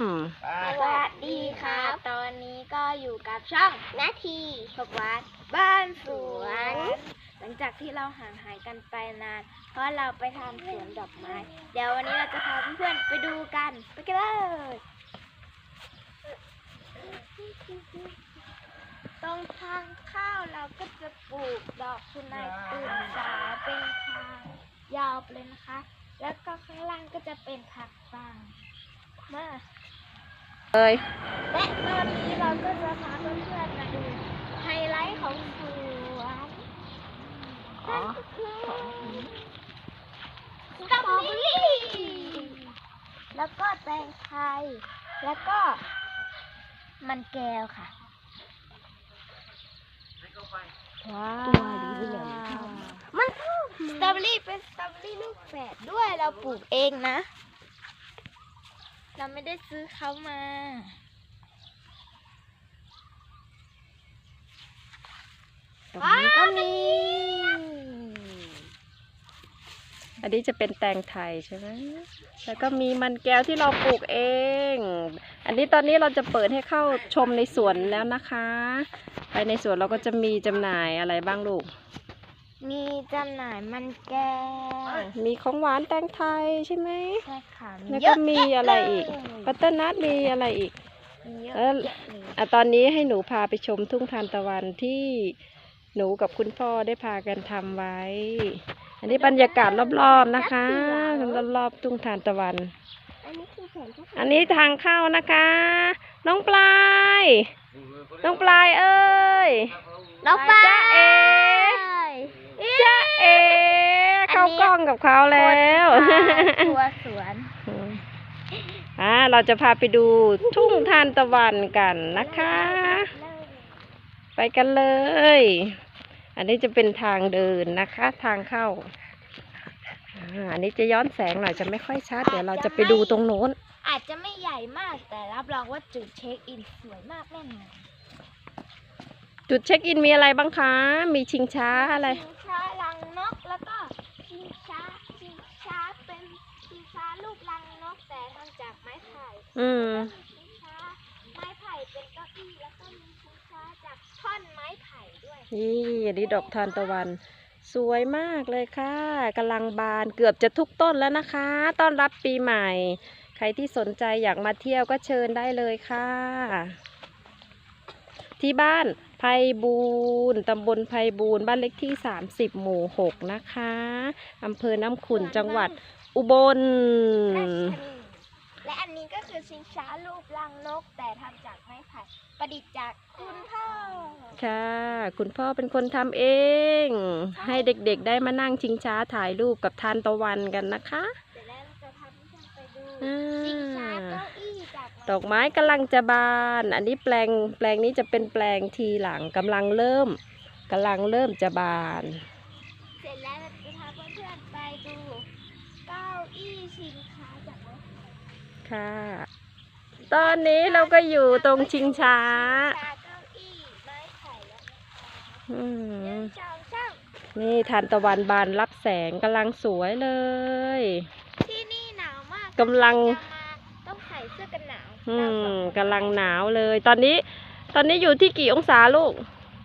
สวัสดีครับ ตอนนี้ก็อยู่กับช่องนาทีหกวัดบ้านสวน หลังจากที่เราห่างหายกันไปนาน เพราะเราไปทำสวนดอกไม้ เดี๋ยววันนี้เราจะพาเพื่อนๆไปดูกัน ไปกันเลย ตรงทางเข้าเราก็จะปลูกดอกคุณนายตื่นสายเป็นทางยาวไปเลยนะคะ แล้วก็ข้างล่างก็จะเป็นผักฟาง มาเลยและตอนนี้เราก็จะพาเพื่อนๆมาดูไฮไลท์ของสวนนั่นก็คือสตรอเบอรี่แล้วก็แตงไทย แล้วก็มันแก้วค่ะว้าวมันสตรอเบอรี่เป็นสตรอเบอรี่ลูกแฝดด้วยเราปลูกเองนะ เราไม่ได้ซื้อเขามา ตรงนี้ก็มี อันนี้จะเป็นแตงไทยใช่ไหม แล้วก็มีมันแก้วที่เราปลูกเอง อันนี้ตอนนี้เราจะเปิดให้เข้าชมในสวนแล้วนะคะ ไปในสวนเราก็จะมีจำหน่ายอะไรบ้างลูก มีจำหน่ายมันแก้วมีของหวานแตงไทยใช่ไหมใช่ค่ะแล้วเยก็อะมีแยอะไรอีกเลยปัตเตอร์นัทมีอะไรอีกมีเยอะเออแยะเลยอะตอนนี้ให้หนูพาไปชมทุ่งทานตะวันที่หนูกับคุณพ่อได้พากันทำไว้ อันนี้บรรยากาศรอบๆนะคะรอบๆทุ่งทานตะวัน อันนี้คือแผนที่อันนี้ทางเข้านะคะ น้องปลาย น้องปลายเอ้ย น้องปลาจ๊ะเอ๋ จ้าเอเข้ากล้องกับเขาแล้วทัวร์สวนอ่าเราจะพาไปดูทุ่งทานตะวันกันนะคะ ไปกันเลย อันนี้จะเป็นทางเดินนะคะ ทางเข้าอ่าอันนี้จะย้อนแสงหน่อยจะไม่ค่อยชัด เดี๋ยวเราจะไปดูตรงโน้น อาจจะไม่ใหญ่มากแต่รับรองว่าจุดเช็คอินสวยมากแน่นอนจุดเช็คอินมีอะไรบ้างคะ มีชิงช้าอะไร ชิงช้ารังนก แล้วก็ชิงช้าชิงช้าเป็นชิงช้ารูปรังนกแต่ทำจากไม้ไผ่อืม แล้วก็มีชิงช้าไม้ไผ่เป็นเก้าอี้แล้วก็มีชิงช้าจากท่อนไม้ไผ่ด้วย นี่อันนี้ดอกทานตะวัน สวยมากเลยค่ะกำลังบานเกือบจะทุกต้นแล้วนะคะ ต้อนรับปีใหม่ ใครที่สนใจอยากมาเที่ยวก็เชิญได้เลยค่ะ ที่บ้าน ไพบูนตำบลไพบูนบ้านเล็กที่ 30 หมู่ 6 นะคะอำเภอน้ำขุนจังหวัดอุบลราชบุรีและอันนี้ก็คือชิงช้ารูปรังนก แต่ทำจากไม้ไผ่ประดิษฐ์จากคุณพ่อ ค่ะ คุณพ่อเป็นคนทำเอง ให้เด็กๆได้มานั่งชิงช้าถ่ายรูปกับทานตะวันกันนะคะ เดี๋ยวแล้วเราจะพาเพื่อนๆไปดูอ่าชิงช้าเก้าอี้จากไม้ ดอกไม้กำลังจะบาน อันนี้แปลงแปลงนี้จะเป็นแปลงทีหลังกำลังเริ่มกำลังเริ่มจะบาน เสร็จแล้วเราจะพาเพื่อนๆไปดูเก้าอี้ชิงช้าจากไม้ไผ่ค่ะ ตอนนี้เราก็อยู่ตรงชิงช้าชิงช้าเก้าอี้ไม้ไผ่และไม้ไผ่อืหนึ่ม งสองสามนี่ทานตะวันบานรับแสงกำลังสวยเลย ที่นี่หนาวมากกำลังจะมาต้องใส่เสื้ อกันหนาวอืเรามสองคนกำลังหนาวเลย ตอนนี้ ตอนนี้อยู่ที่กี่องศาลูก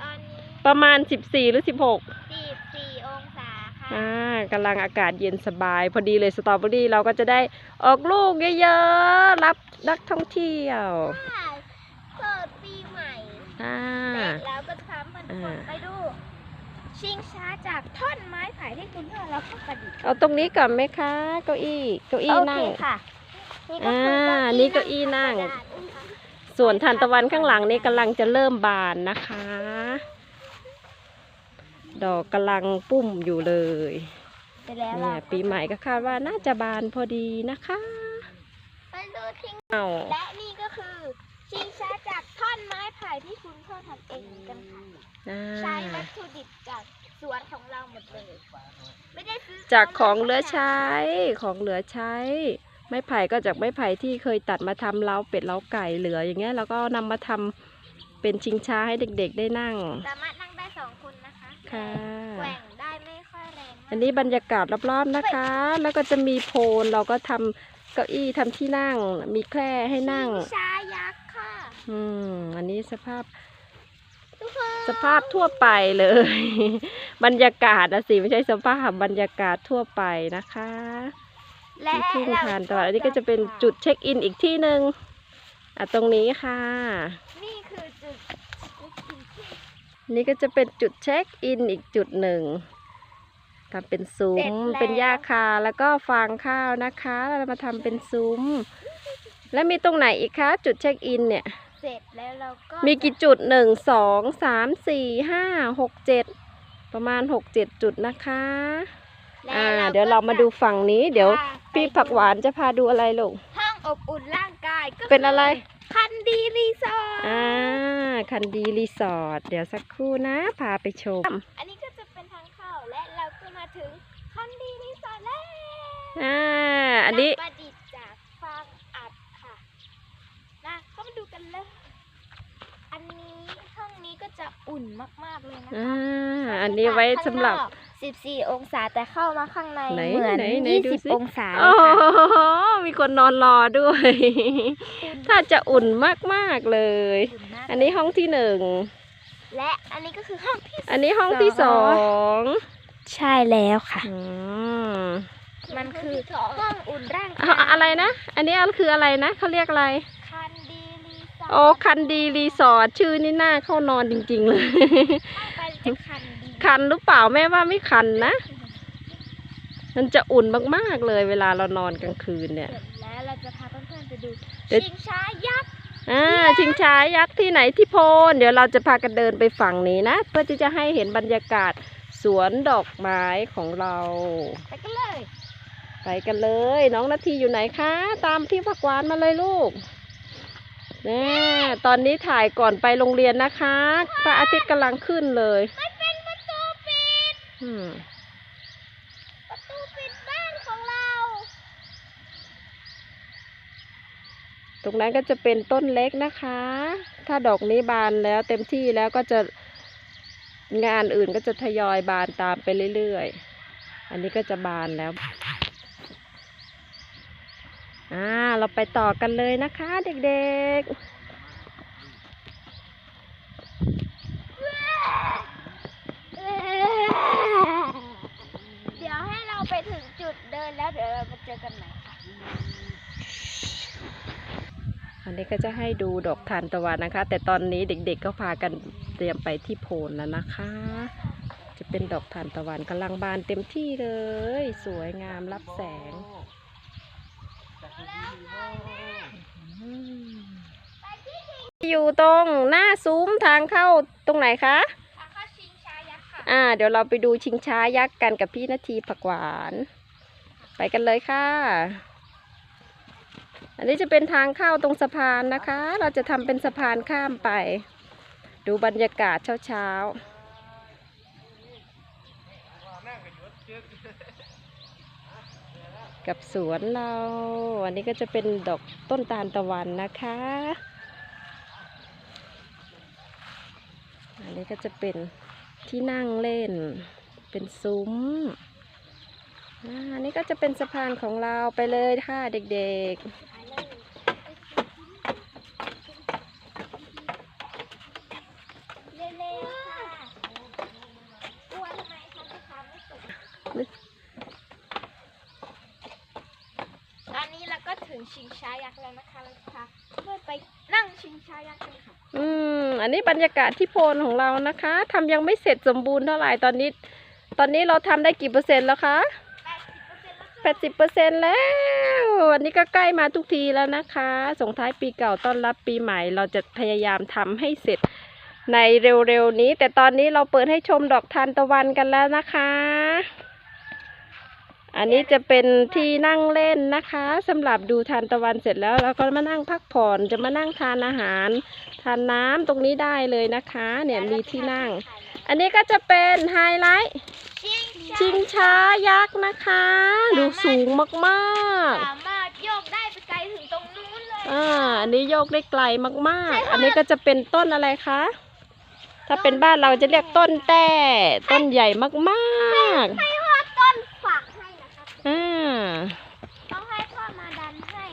ตอนนี้ประมาณ14หรือ16สี่สี่องศาค่ะอ่ากำลังอากาศเย็นสบาย พอดีเลยสตรอเบอรี่เราก็จะได้ออกลูกเยอะๆรับนักท่องเที่ยวค่ะเปิดปีใหม่อ่า เสร็จแล้วก็จะพาเพื่อนอ่าๆไปดู ชิงช้าจากท่อนไม้ไผ่ที่คุณพ่อเราก็ประดิษฐ์เอาตรงนี้ก่อนไหมคะ เก้าอี้ เก้าอี้โอนั่เคงค่ะนี่ก็ อ่าคือนี่เก้าอี้นั่งธรรมดานะคะส่วนทานตะวันข้างหลังนี่กำลังจะเริ่มบานนะคะ ดอกกำลังปุ้มอยู่เลยเสร็จแล้วเนี่เรายปีใหม่ก็คาดว่าน่าจะบานพอดีนะคะไปดูทิ้งเอาและนี่ก็คือชิงช้าจากท่อนไม้ไผ่ที่คุณพ่อทำเองกันค่ะอ่าใช้วัตถุดิบจากสวนของเราหมดเลยไม่ได้ซื้อจากของเหลือใช้ของเหลือใช้ไม้ไผ่ก็จากไม้ไผ่ที่เคยตัดมาทำเล้าเป็ดเล้าไก่เหลืออย่างเงี้ยแล้วก็นำมาทำเป็นชิงช้าให้เด็กๆได้นั่ง สามารถนั่งได้สองคนนะคะค่ะ แกว่งได้ไม่ค่อยแรงมากอันนี้บรรยากาศรอบๆนะคะ แล้วก็จะมีโพนเราก็ทำเก้าอี้ทำที่นั่ง มีแคร่ให้นั่งชิชายักษ์ค่ะ อืมอันนี้สภาพทุกคนสภาพทั่วไปเลย บรรยากาศนะสิไม่ใช่สภาพบรรยากาศทั่วไปนะคะ และที่ทุ่งทานตะวันอันนี้ก็จะเป็นจุดเช็คอินอีกที่หนึ่งอะตรงนี้ค่ะ นี่คือจุดนี่ก็จะเป็นจุดเช็คอินอีกจุดหนึ่งทำเป็นซุ้มเป็นหญ้าคาแล้วก็ฟางข้าวนะคะแล้วเรามาทำเป็นซุ้ม แล้วมีตรงไหนอีกคะ จุดเช็คอินเนี่ยเสร็จแล้วเราก็มีกี่จุดหนึ่งสองสามสี่ห้าหกเจ็ดประมาณหกเจ็ดจุดนะคะและ อ่าก็เดี๋ยวเรามาดูฝั่งนี้ เดี๋ยวพาไปพี่ผักหวานจะพาดูอะไรลูก ห้องอบอุ่นร่างกายก็เป็นอะไรคืคันดีรีสอร์ท อ่า คันดีรีสอร์ท เดี๋ยวสักครู่นะ พาไปชม อันนี้ก็จะเป็นทางเข้าและเราก็มาถึงคันดีรีสอร์ทแล้วอ่า อันนี้ประดิษฐ์จากฟางอัดค่ะนะเข้ามาดูกันเลย อันนี้ห้องนี้ก็จะอุ่นมากๆเลยนะอ่าคะอันนี้ไว้สำหรับข้างนอก 14 องศาแต่เข้ามาข้างในไหนเหมือนไหนไหนดูสิ 20 องศาเลโอ้ยค่ะโหมีคนนอนรอด้วย ถ้าจะอุ่นมากๆเลย อุ่นมากอันนี้ห้องที่หนึ่ง และอันนี้ก็คือห้องที่อันนี้ห้องที่สองใช่แล้วค่ะ อืมมันคือห้องอุ่นร่างอะอะไรนะ อันนี้คืออะไรนะ เขาเรียกอะไร คันดีรีสอร์ทโอ้คันดีรีสอร์ทชื่อนี่น่าเข้านอนจริงๆเลยเข้าไปจะคันดี คันหรือเปล่าแม่ว่าไม่คันนะ มันจะอุ่นมากๆเลย เวลาเรานอนกลางคืนเนี่ยเสร็จแล้วเราจะพาเพื่อนๆไปดูเดี๋ยวชิงช้ายักษ์อ่าชิงช้ายักษ์ที่ไหนที่โพนเดี๋ยวเราจะพากันเดินไปฝั่งนี้นะ เพื่อที่จะให้เห็นบรรยากาศสวนดอกไม้ของเราไปกันเลย ไปกันเลย น้องนาทีอยู่ไหนคะ ตามพี่ผักหวานมาเลยลูกแน่ตอนนี้ถ่ายก่อนไปโรงเรียนนะคะพระอาทิตย์กำลังขึ้นเลย มันเป็นประตูปิด อืม ประตูปิดบ้านของเรา ตรงนั้นก็จะเป็นต้นเล็กนะคะ ถ้าดอกนี้บานแล้วเต็มที่แล้วก็จะงานอื่นก็จะทยอยบานตามไปเรื่อยๆ อันนี้ก็จะบานแล้ว อ่า เราไปต่อกันเลยนะคะเด็กๆ เดี๋ยวให้เราไปถึงจุดเดินแล้วเดี๋ยวเรามาเจอกันใหม่ค่ะ อั นนี้ก็จะให้ดูดอกทานตะวันนะคะ แต่ตอนนี้เด็กๆก็พากันเตรียมไปที่โพนแล้วนะคะ จะเป็นดอกทานตะวันกำลังบานเต็มที่เลย สวยงามรับแสงอืมอยู่ตรงหน้าซุ้มทางเข้าตรงไหนคะทางเข้าชิงช้ายักษ์ค่ะ อ่า เดี๋ยวเราไปดูชิงช้ายักษ์กันกับพี่นาทีผักหวาน ไปกันเลยค่ะอั นนี้จะเป็นทางเข้าตรงสะพานนะคะ เราจะทำเป็นสะพานข้ามไป ดูบรรยากาศเช้าๆกับสวนเรา อันนี้ก็จะเป็นดอกต้นตาลตะวันนะคะ อันนี้ก็จะเป็นที่นั่งเล่น เป็นซุ้ม อันนี้ก็จะเป็นสะพานของเราไปเลยค่ะเด็กๆ เร็วๆค่ะกลัวทำไมคะจะทำไม่สุก ตอนนี้เราก็ถึงชิงช้ายักษ์แล้วนะคะเราจะพาเพื่อนไปนั่งชิงช้ายักษ์กันค่ะ อืม อันนี้บรรยากาศที่โพนของเรานะคะทำยังไม่เสร็จสมบูรณ์เท่าไหร่ตอนนี้ ตอนนี้เราทำได้กี่เปอร์เซ็นต์แล้วคะ80%แล้วแปดสิบเปอร์เซ็นต์แล้ว วันนี้ก็ใกล้มาทุกทีแล้วนะคะ ส่งท้ายปีเก่าต้อนรับปีใหม่ เราจะพยายามทำให้เสร็จในเร็วๆนี้ แต่ตอนนี้เราเปิดให้ชมดอกทานตะวันกันแล้วนะคะ อันนี้จะเป็นที่นั่งเล่นนะคะสำหรับดูทานตะวันเสร็จแล้วเราก็มานั่งพักผ่อนจะมานั่งทานอาหาร ทานน้ำตรงนี้ได้เลยนะคะ เนี่ยมีที่นั่ง อันนี้ก็จะเป็นไฮไลท์ชิงชิงช้ายักษ์นะคะ ดูสูงมากสามารถโยกได้ไปไกลถึงตรงนู้นเลยๆอ่าอันนี้โยกได้ไกลมากๆ อันนี้ก็จะเป็นต้นอะไรคะถ้าเป็นบ้านเราจะเรียกต้นแต่ต้นใหญ่มากให้พ่อต้นฝักให้นะครับๆ อ่า ต้องให้พ่อมาดันให้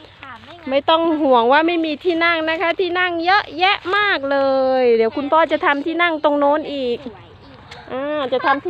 ไม่ต้องห่วงว่าไม่มีที่นั่งนะคะ ที่นั่งเยอะแยะมากเลย เดี๋ยวคุณพ่อจะทำที่นั่งตรงโน้นอีกอ่าจะทำที่